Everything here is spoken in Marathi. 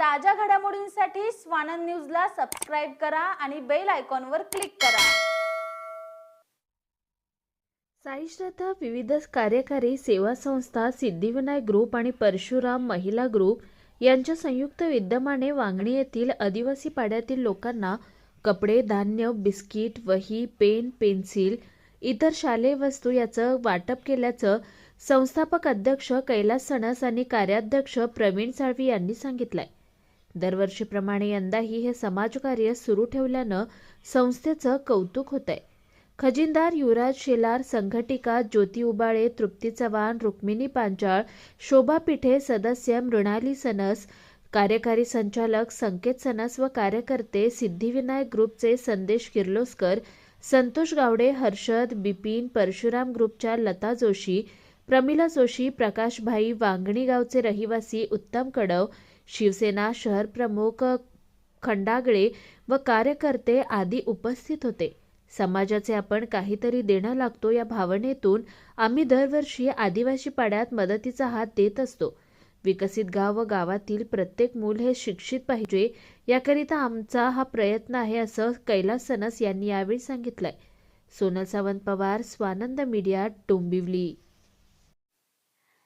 ताज्या घडामोडींसाठी स्वानंद न्यूजला सबस्क्राईब करा आणि बेल आयकॉनवर क्लिक करा. साईश्रद्धा विविध कार्यकारी सेवा संस्था सिद्धिविनायक ग्रुप आणि परशुराम महिला ग्रुप यांच्या संयुक्त विद्यमाने वांगणी येथील आदिवासी पाड्यातील लोकांना कपडे धान्य बिस्किट वही पेन पेन्सिल इतर शालेय वस्तू याचं वाटप केल्याचं संस्थापक अध्यक्ष कैलास सणस आणि कार्याध्यक्ष प्रवीण साळवी यांनी सांगितलंय. दरवर्षीप्रमाणे यंदाही हे समाजकार्य सुरू ठेवल्यानं संस्थेचं कौतुक होत आहे खजिनदार युवराज शेलार संघटिका ज्योती उबाळे तृप्ती चव्हाण रुक्मिणी पांचाळ शोभा पिठे सदस्य मृणाली सनस कार्यकारी संचालक संकेत सनस व कार्यकर्ते सिद्धिविनायक ग्रुपचे संदेश किर्लोस्कर संतोष गावडे हर्षद बिपिन परशुराम ग्रुपच्या लता जोशी प्रमिला जोशी प्रकाशभाई वांगणी गावचे रहिवासी उत्तम कडव शिवसेना शहर प्रमुख खंडागळे व कार्यकर्ते आदी उपस्थित होते. समाजाचे आपण काहीतरी देणं लागतो या भावनेतून आम्ही दरवर्षी आदिवासी पाड्यात मदतीचा हात देत असतो. विकसित गाव व गावातील प्रत्येक मूल हे शिक्षित पाहिजे याकरिता आमचा हा प्रयत्न आहे असं कैलास सनस यांनी यावेळी सांगितलंय. सोनल सावंत पवार स्वानंद मीडिया डोंबिवली.